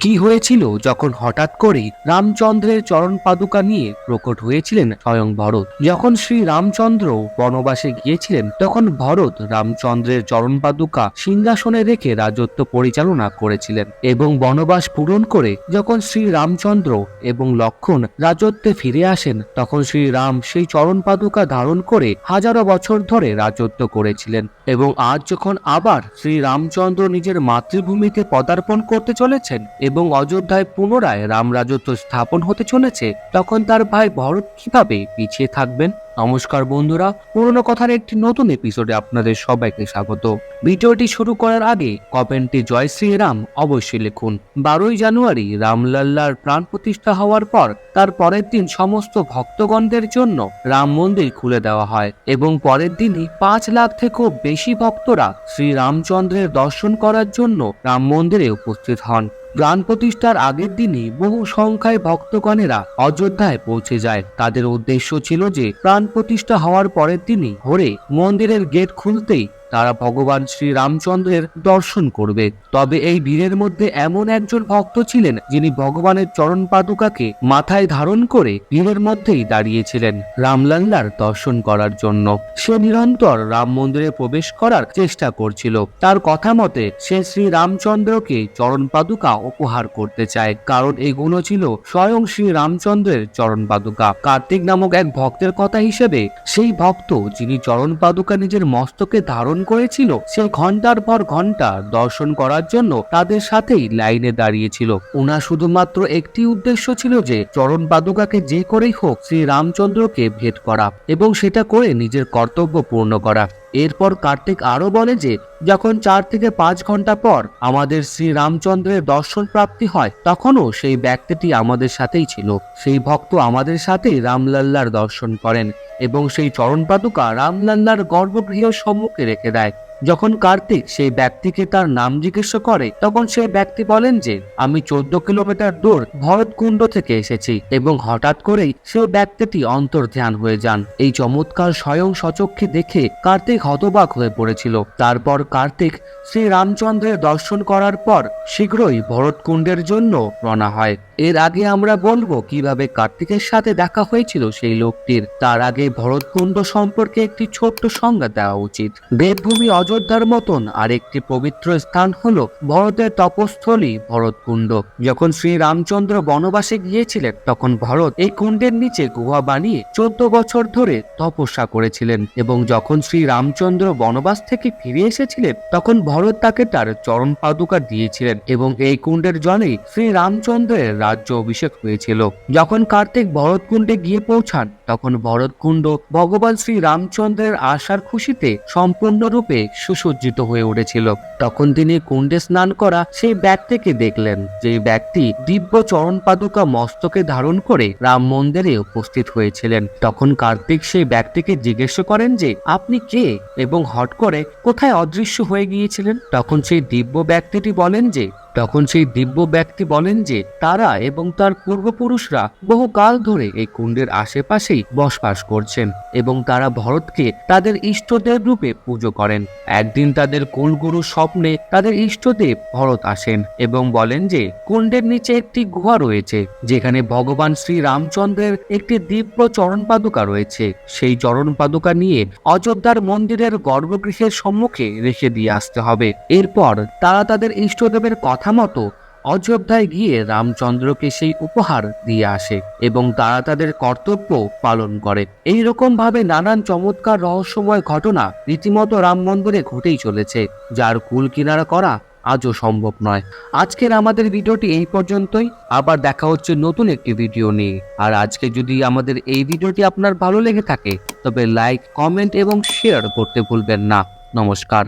কি হয়েছিল যখন হঠাৎ করেই রামচন্দ্রের চরণ পাদুকা নিয়ে প্রকট হয়েছিলেন স্বয়ং ভরত? যখন শ্রী রামচন্দ্র বনবাসে গিয়েছিলেন, তখন ভরত রামচন্দ্রের চরণ পাদুকা সিংহাসনে রেখে রাজত্ব পরিচালনা করেছিলেন এবং বনবাস পূরণ করে যখন শ্রী রামচন্দ্র এবং লক্ষণ রাজত্বে ফিরে আসেন, তখন শ্রী রাম সেই চরণ পাদুকা ধারণ করে হাজারো বছর ধরে রাজত্ব করেছিলেন এবং আজ যখন আবার শ্রী রামচন্দ্র নিজের মাতৃভূমিতে পদার্পণ করতে চলেছেন এবং অযোধ্যায় পুনরায় রাম রাজত্ব স্থাপন হতে চলেছে, তখন তার ভাই ভরত কীভাবে পিছিয়ে থাকবেন? নমস্কার বন্ধুরা, পুরনো কথার একটি নতুন এপিসোডে আপনাদের সবাইকে স্বাগত। ভিডিওটি শুরু করার আগে কমেন্টে জয় শ্রীরাম অবশ্যই লিখুন। বারোই জানুয়ারি রামলাল্লার প্রাণ প্রতিষ্ঠা হওয়ার পর তার পরের দিন সমস্ত ভক্তগণদের জন্য রাম মন্দির খুলে দেওয়া হয় এবং পরের দিনই পাঁচ লাখ থেকেও বেশি ভক্তরা শ্রী রামচন্দ্রের দর্শন করার জন্য রাম মন্দিরে উপস্থিত হন। প্রাণ প্রতিষ্ঠার আগের দিনে বহু সংখ্যায় ভক্তগণেরা অযোধ্যায় পৌঁছে যায়। তাদের উদ্দেশ্য ছিল যে, প্রাণ প্রতিষ্ঠা হওয়ার পরের দিনই ভোরে মন্দিরের গেট খুলতেই তারা ভগবান শ্রী রামচন্দ্রের দর্শন করবে। তবে এই ভিড়ের মধ্যে এমন একজন ভক্ত ছিলেন যিনি ভগবানের চরণ পাদুকাকে মাথায় ধারণ করে ভিড়ের মধ্যেই দাঁড়িয়েছিলেন রামলাল্লার দর্শন করার জন্য। সে নিরন্তর রাম মন্দিরে প্রবেশ করার চেষ্টা করছিল। তার কথা মতে, সে শ্রী রামচন্দ্রকে চরণ পাদুকা উপহার করতে চায়, কারণ এগুলো ছিল স্বয়ং শ্রী রামচন্দ্রের চরণ পাদুকা। কার্তিক নামক এক ভক্তের কথা হিসেবে সেই ভক্ত, যিনি চরণ পাদুকা নিজের মস্তকে ধারণ করেছিল, সে ঘণ্টার পর ঘণ্টা দর্শন করার জন্য তাদের সাথেই লাইনে দাঁড়িয়েছিল। ওনার শুধুমাত্র একটি উদ্দেশ্য ছিল যে, চরণ পাদুকাকে যে করেই হোক শ্রী রামচন্দ্রকে ভেট করা এবং সেটা করে নিজের কর্তব্য পূর্ণ করা। এরপর কার্তিক আরও বলে যে, যখন চার থেকে পাঁচ ঘণ্টা পর আমাদের শ্রী রামচন্দ্রের দর্শন প্রাপ্তি হয়, তখনও সেই ব্যক্তিটি আমাদের সাথেই ছিল। সেই ভক্ত আমাদের সাথেই রামলাল্লার দর্শন করেন। এবং সেই চরণ পাদুকা রামলাল্লার গর্ভগৃহ সম্মুখে রেখে দেয়। যখন কার্তিক সেই ব্যক্তিকে তার নাম জিজ্ঞেস করে, তখন সেই ব্যক্তি বলেন যে, আমি চোদ্দ কিলোমিটার দূর ভরতকুণ্ড থেকে এসেছি এবং হঠাৎ করেই সেই ব্যক্তিটি অন্তর ধ্যান হয়ে যান। এই চমৎকার স্বয়ং সচক্ষে দেখে কার্তিক হতবাক হয়ে পড়েছিল। তারপর কার্তিক শ্রী রামচন্দ্রের দর্শন করার পর শীঘ্রই ভরতকুণ্ডের জন্য রওনা হয়। এর আগে আমরা বলব কীভাবে কার্তিকের সাথে দেখা হয়েছিল সেই লোকটির। তার আগে ভরতকুণ্ড সম্পর্কে একটি ছোট্ট সংজ্ঞা দেওয়া উচিত। দেবভূমি অযোধ্যার মতন আরেকটি পবিত্র স্থান হলো ভরতের তপস্থলী ভরতকুণ্ড। যখন শ্রী রামচন্দ্র বনবাসে গিয়েছিলেন, তখন ভরত এই কুণ্ডের নিচে গুহা বানিয়ে চোদ্দ বছর ধরে তপস্যা করেছিলেন এবং যখন শ্রী রামচন্দ্র বনবাস থেকে ফিরে এসেছিলেন, তখন ভরত তাকে তার চরণ পাদুকা দিয়েছিলেন এবং এই কুণ্ডের জলেই শ্রী রামচন্দ্রের রাজ্য অভিষেক হয়েছিল। যখন কার্তিক ভরতকুণ্ডে গিয়ে পৌঁছান, তখন ভরতকুণ্ড ভগবান শ্রী রামচন্দ্রের আশার খুশিতে সম্পূর্ণরূপে সুসজ্জিত হয়ে উঠেছিল। তখন তিনি কুণ্ডে স্নান করা সেই ব্যক্তিকে দেখলেন, যে ব্যক্তি দিব্য চরণ পাদুকা মস্তকে ধারণ করে রাম মন্দিরে উপস্থিত হয়েছিলেন। তখন কার্তিক সেই ব্যক্তিকে জিজ্ঞেস করেন যে, আপনি কে এবং হট করে কোথায় অদৃশ্য হয়ে গিয়েছিলেন? তখন সেই দিব্য ব্যক্তিটি বলেন যে তখন সেই দিব্য ব্যক্তি বলেন যে তারা এবং তার পূর্বপুরুষরা বহু কাল ধরে এই কুণ্ডের আশেপাশেই বসবাস করছেন এবং তারা ভরতকে তাদের ইষ্টদেব রূপে পুজো করেন। একদিন তাদের কুলগুরু স্বপ্নে তাদের ইষ্টদেব ভরত আসেন এবং বলেন যে কুণ্ডের নিচে একটি গুহা রয়েছে, যেখানে ভগবান শ্রী রামচন্দ্রের একটি দিব্য চরণ পাদুকা রয়েছে। সেই চরণ পাদুকা নিয়ে অযোধ্যার মন্দিরের গর্ভগৃহের সম্মুখে রেখে দিয়ে আসতে হবে। এরপর তারা তাদের ইষ্টদেবের কথা মতো অযোধ্যায় গিয়ে রামচন্দ্রকে সেই উপহার দিয়ে আসে এবং তারা তাদের কর্তব্য পালন করে। এই ভাবে নানান চমৎকার রহস্যময় ঘটনা রীতিমতো রাম মন্দিরে ঘটেই চলেছে, যার কুল কিনারা করা আজও সম্ভব নয়। আজকের আমাদের ভিডিওটি এই পর্যন্তই। আবার দেখা হচ্ছে নতুন একটি ভিডিও নিয়ে। আর আজকে যদি আমাদের এই ভিডিওটি আপনার ভালো লেগে থাকে, তবে লাইক, কমেন্ট এবং শেয়ার করতে ভুলবেন না। নমস্কার।